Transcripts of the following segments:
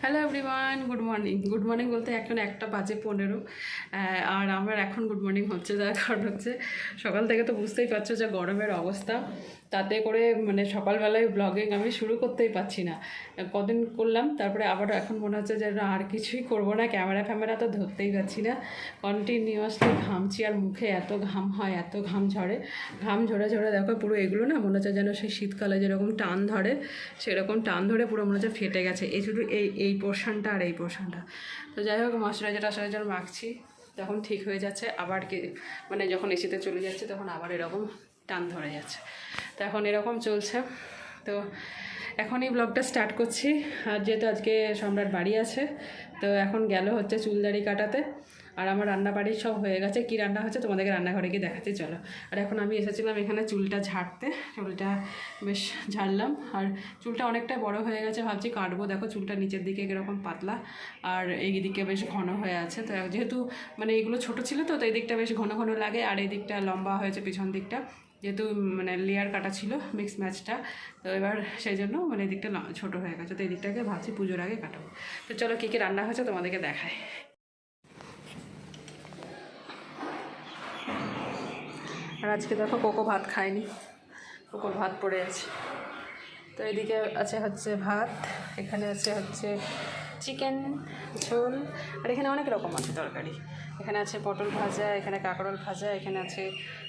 Hello everyone good morning good morning বলতে এখন একটা বাজে পনেরো আর আমার এখন গুড মর্নিং হচ্ছে, যার কারণ হচ্ছে সকাল থেকে তো বুঝতেই পারছ যে গরমের অবস্থা। তাতে করে মানে সকালবেলায় ব্লগিং আমি শুরু করতেই পারছি না। কদিন করলাম, তারপরে আবার এখন মনে হচ্ছে যে আর কিছুই করব না ক্যামেরা ফ্যামেরা তো ধরতেই পারছি না। কন্টিনিউয়াসলি ঘামছি আর মুখে এত ঘাম হয়, এত ঘাম ঝরে। ঘাম ঝরে ঝরে দেখো পুরো এগুলো না মনে হচ্ছে যেন সেই শীতকালে যেরকম টান ধরে, সেরকম টান ধরে পুরো মনে হচ্ছে ফেটে গেছে। এই শুধু এই এই পোর্শনটা আর এই পোর্শনটা তো যাই হোক ময়শ্চারাইজার টয়শ্চারাইজার মাখছি, তখন ঠিক হয়ে যাচ্ছে। আবার কি মানে যখন এসিতে চলে যাচ্ছে, তখন আবার এরকম টান ধরে যাচ্ছে। তো এখন এরকম চলছে। তো এখন এই ব্লগটা স্টার্ট করছি। আর যেহেতু আজকে সম্রাট বাড়ি আছে, তো এখন গেল হচ্ছে চুলদাড়ি কাটাতে। আর আমার রান্না বাড়ি সব হয়ে গেছে। কি রান্না হচ্ছে তোমাদেরকে রান্নাঘরে গিয়ে দেখাতে চলো। আর এখন আমি এসেছিলাম এখানে চুলটা ঝাড়তে। চুলটা বেশ ঝাড়লাম। আর চুলটা অনেকটা বড় হয়ে গেছে, ভাবছি কাটবো। দেখো চুলটা নিচের দিকে কীরকম পাতলা। আর এই দিকে বেশ ঘন হয়ে আছে। তো যেহেতু মানে এগুলো ছোট ছিল তো তো এই দিকটা বেশ ঘন ঘন লাগে। আর এই দিকটা লম্বা হয়েছে পিছন দিকটা। যেহেতু মানে লেয়ার কাটা ছিল মিক্স ম্যাচটা তো এবার সেই জন্য মানে এদিকটা ছোট হয়ে গেছে। তো এই দিকটাকে ভাবছি পুজোর আগে কাটাবো। তো চলো কী কী রান্না হয়েছে তোমাদেরকে দেখায় আর আজকে দেখো কোকো ভাত খায়নি কোকোর ভাত পড়ে আছে। তো এদিকে আছে হচ্ছে ভাত, এখানে আছে হচ্ছে চিকেন, ঝোল, আর এখানে অনেক রকম আছে তরকারি। এখানে আছে পটল ভাজা, এখানে কাঁকরোল ভাজা, এখানে আছে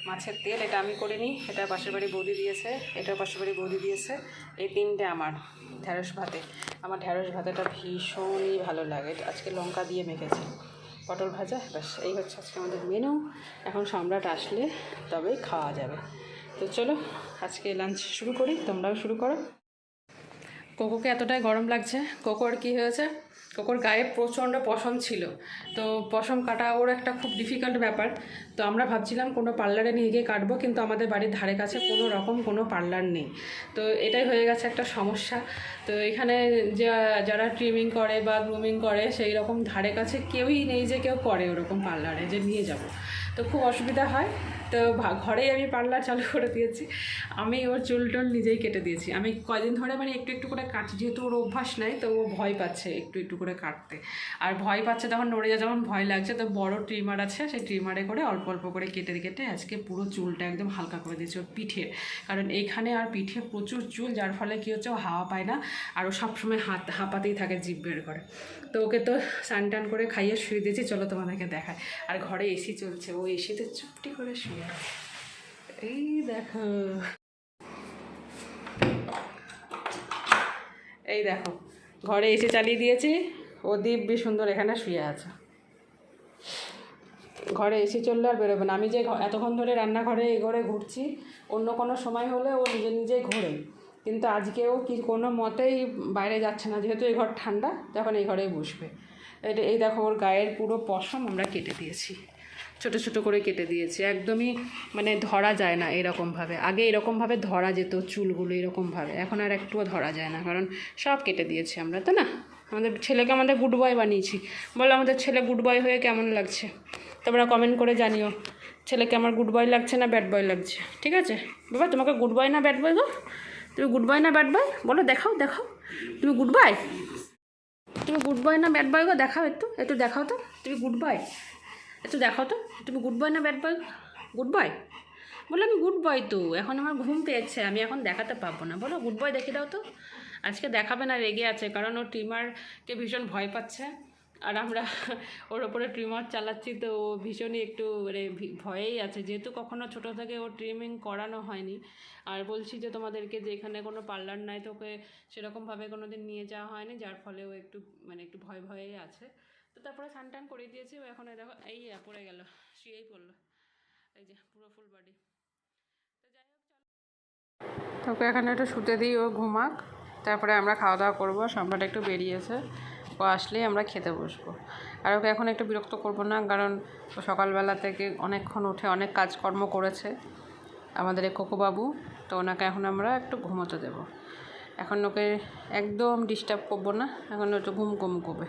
মাছের তেল, এটা আমি করিনি এটা পাশের বাড়ি বৌদি দিয়েছে, এটাও পাশের বাড়ি বৌদি দিয়েছে। এই তিনটে আমার ঢ্যাঁড়স ভাতে। আমার ঢ্যাঁড়স ভাতেটা ভীষণই ভালো লাগে। আজকে লঙ্কা দিয়ে মেখেছি। পটল ভাজা, ব্যাস, এই হচ্ছে আজকে আমাদের মেনু এখন সম্রাট আসলে তবেই খাওয়া যাবে। তো চলো, আজকে লাঞ্চ শুরু করি, তোমরাও শুরু করো। কোকোকে এতটাই গরম লাগছে কোকোর কি হয়েছে? কোকোর গায়ে প্রচণ্ড পশম ছিল। তো পশম কাটা ওর একটা খুব ডিফিকাল্ট ব্যাপার। তো আমরা ভাবছিলাম কোনো পার্লারে নিয়ে গিয়ে কাটবো, কিন্তু আমাদের বাড়ির ধারে কাছে কোনো রকম কোনো পার্লার নেই। তো এটাই হয়ে গেছে একটা সমস্যা। তো এখানে যা- যারা ট্রিমিং করে বা গ্রুমিং করে, সেই রকম ধারে কাছে কেউই নেই যে কেউ করে ওরকম পার্লারে যে নিয়ে যাব। তো খুব অসুবিধা হয়। তো ঘরেই আমি পার্লার চালু করে দিয়েছি। আমি ওর চুল টুল নিজেই কেটে দিয়েছি। আমি কয়দিন ধরে মানে একটু একটু করে কাটছি, যেহেতু ওর অভ্যাস নাই, তো ও ভয় পাচ্ছে একটু একটু করে কাটতে। আর ভয় পাচ্ছে তখন নড়ে যা যখন ভয় লাগছে, তো বড় ট্রিমার আছে, সেই ট্রিমারে করে অল্প অল্প করে কেটে কেটে আজকে পুরো চুলটা একদম হালকা করে দিয়েছে ওর পিঠে। কারণ এইখানে আর পিঠে প্রচুর চুল, যার ফলে কী হচ্ছে, ও হাওয়া পায় না আর ও সবসময় হাত, হাঁপাতেই থাকে জিভ বের করে। তো ওকে তো স্নান টান করে খাইয়ে শুয়ে দিয়েছি, চলো তোমাদেরকে দেখায় আর ঘরে এসি চলছে, ও এসিতে চুপটি করে শুয়ে। এই দেখো। এই দেখো, ঘরে এসে চালিয়ে দিয়েছি। ও দিব্যি সুন্দর এখানে শুয়ে আছে। ঘরে এসে চললে আর বেরোবে না। আমি যে এতক্ষণ ধরে রান্নাঘরে এই ঘরে ঘুরছি, অন্য কোনো সময় হলে ও নিজে নিজেই ঘোরে। কিন্তু আজকেও কি কোনো মতেই বাইরে যাচ্ছে না। যেহেতু এই ঘর ঠান্ডা, তখন এই ঘরেই বসবে। এটা এই দেখো ওর গায়ের পুরো পশম আমরা কেটে দিয়েছি। ছোট ছোট করে কেটে দিয়েছি। একদমই মানে ধরা যায় না এরকমভাবে। আগে এরকমভাবে ধরা যেত চুলগুলো এরকমভাবে। এখন আর একটুও ধরা যায় না। কারণ সব কেটে দিয়েছি আমরা তো না? আমাদের ছেলেকে আমাদের গুড বয় বানিয়েছি। বলো, আমাদের ছেলে গুড বয় হয়ে কেমন লাগছে? তোমরা কমেন্ট করে জানিও। ছেলেকে আমার গুড বয় লাগছে না ব্যাড বয় লাগছে? ঠিক আছে? বাবা, তোমাকে গুড বয় না ব্যাড বয় গো? তুমি গুড বয় না ব্যাড বয় বলো, দেখাও দেখাও। তুমি গুড বয় তুমি গুড বয় না ব্যাড বয় গো? দেখাও একটু। একটু দেখাও তো। তুমি গুড বয় একটু দেখাও তো, তুমি গুড বয় না ব্যাড বয় গুড বয় বলো আমি গুড বয় তো, এখন আমার ঘুম পেয়েছে, আমি এখন দেখাতে পারব না। বলো গুড বয় দেখে দাও তো, আজকে দেখাবে না, রেগে আছে, কারণ ও ট্রিমারকে ভীষণ ভয় পাচ্ছে, আর আমরা ওর ওপরে ট্রিমার চালাচ্ছি, তো ও ভীষণই একটু মানে ভয়েই আছে, যেহেতু কখনো ছোটো থেকে ও ট্রিমিং করানো হয়নি, আর বলছি যে তোমাদেরকে যে এখানে কোনো পার্লার নাই, তো ওকে সেরকমভাবে কোনো দিন নিয়ে যাওয়া হয়নি, যার ফলে ও একটু মানে একটু ভয় ভয়েই আছে। তো তারপরে স্নান টান করে দিয়েছি এখন দেখো, এই পড়ে গেল, শুয়েই পড়ল। এই যে পুরো ফুল বডি তোকে এখানে একটু শুতে দিই, ও ঘুমাক। তারপরে আমরা খাওয়া দাওয়া করব সম্রাট একটু বেরিয়েছে। ও আসলেই আমরা খেতে বসবো। আর ওকে এখন একটু বিরক্ত করব না, কারণ ও সকালবেলা থেকে অনেকক্ষণ উঠে অনেক কাজকর্ম করেছে আমাদের এই কোকোবাবু তো ওনাকে এখন আমরা একটু ঘুমোতে দেব। এখন ওকে একদম ডিস্টার্ব করব না, এখন একটু ঘুম ঘুম করবে।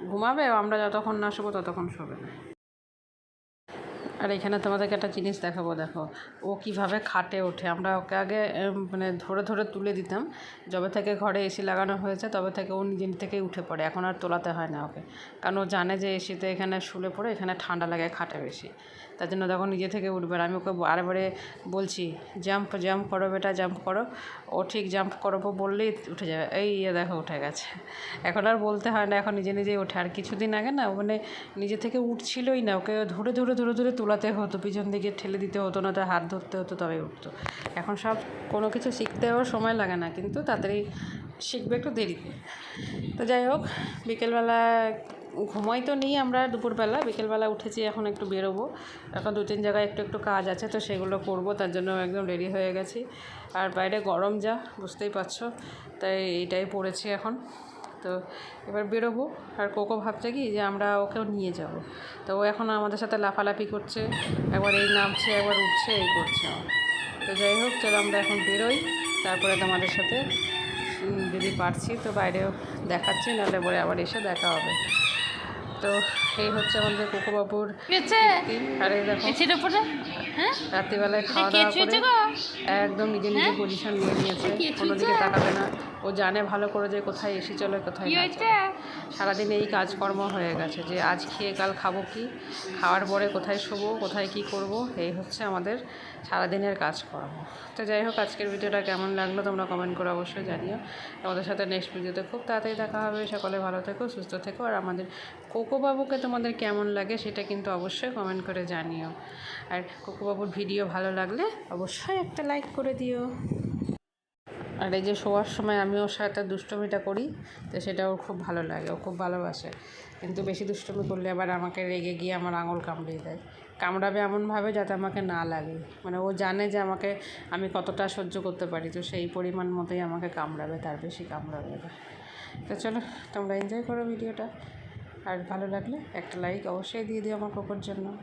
ঘুমাবে, আমরা যতক্ষণ না শোবো ততক্ষণ শোবে না। আর এখানে তোমাদেরকে একটা জিনিস দেখাবো, দেখো। ও কীভাবে খাটে ওঠে। আমরা ওকে আগে মানে ধরে ধরে তুলে দিতাম। যবে থেকে ঘরে এসি লাগানো হয়েছে, তবে থেকে ও নিজে থেকেই উঠে পড়ে। এখন আর তোলাতে হয় না ওকে। কারণ ও জানে যে এসিতে এখানে শুলে পড়ে, এখানে ঠান্ডা লাগে খাটে বেশি। তার জন্য তখন নিজে থেকে উঠবে আর আমি ওকে বারে বলছি জাম্প জাম্প করো বেটা জাম্প করো। ও ঠিক জাম্প করব বললেই উঠে যাবে। এই ইয়ে দেখো, উঠে গেছে। এখন আর বলতে হয় না, এখন নিজে নিজেই ওঠে। আর কিছুদিন আগে না মানে নিজে থেকে উঠছিলই না, ওকে ধরে ধরে ধরে ধরে তোলাতে হতো, পিছন দিকে ঠেলে দিতে হতো, না তো হাত ধরতে হতো তবে উঠতো। এখন সব কোনো কিছু শিখতেও সময় লাগে না, কিন্তু তাড়াতাড়ি শিখবে একটু দেরিতে। তো যাই হোক, বিকেলবেলা ঘুমাই তো নেই আমরা দুপুরবেলা, বিকেলবেলা উঠেছি, এখন একটু বেরোবো। এখন দু তিন জায়গায় একটু একটু কাজ আছে, তো সেগুলো করব, তার জন্য একদম রেডি হয়ে গেছি। আর বাইরে গরম যা, বুঝতেই পারছ, তাই এইটাই পড়েছি এখন। তো এবার বেরোবো, আর কোকো ভাবছে কি যে আমরা ওকেও নিয়ে যাব। তো ও এখন আমাদের সাথে লাফালাফি করছে, একবার এই নামছে, একবার উঠছে, এই করছে। তো যাই হোক, চলো আমরা এখন বেরোই, তারপরে তোমাদের সাথে যদি পারছি তো বাইরেও দেখাচ্ছি, নাহলে পরে আবার এসে দেখা হবে। তো এই হচ্ছে আমাদের কোকোবাবুর বাবুর আর দেখো হ্যাঁ? রাত্রিবেলায় খাওয়া দাওয়া করে একদম নিজে নিজে পজিশন নিয়ে নিয়েছে কোনোদিকে কোনো দিকে তাকাবে না। ও জানে ভালো করে যে কোথায় এসি চলে। কোথায়। সারাদিন এই কাজকর্ম হয়ে গেছে যে আজ খেয়ে কাল খাব কি খাওয়ার পরে কোথায় শোবো কোথায় কি করব এই হচ্ছে আমাদের সারাদিনের কাজকর্ম। তো যাই হোক আজকের ভিডিওটা কেমন লাগল তোমরা কমেন্ট করে অবশ্যই জানিও। আমাদের সাথে নেক্সট ভিডিওতে খুব তাড়াতাড়ি দেখা হবে। সকলে ভালো থেকো সুস্থ থেকো। আর আমাদের কোকোবাবুকে তোমাদের কেমন লাগে সেটা কিন্তু অবশ্যই কমেন্ট করে জানিও। আর কোকোবাবুর ভিডিও ভালো লাগলে অবশ্যই একটা লাইক করে দিও। আর এই যে শোয়ার সময় আমি ওর সাথে দুষ্টমিটা করি, তো সেটা ওর খুব ভালো লাগে, ও খুব ভালোবাসে। কিন্তু বেশি দুষ্টমি করলে আবার আমাকে রেগে গিয়ে আমার আঙুল কামড়িয়ে দেয়। কামড়াবে এমনভাবে যাতে আমাকে না লাগে। মানে ও জানে যে আমাকে, আমি কতটা সহ্য করতে পারি, তো সেই পরিমাণ মতোই আমাকে কামড়াবে, তার বেশি কামড়াবে না। তো চলো, তোমরা এনজয় করো ভিডিওটা। আর ভালো লাগলে একটা লাইক অবশ্যই দিয়ে দিও আমার কোকোর জন্য।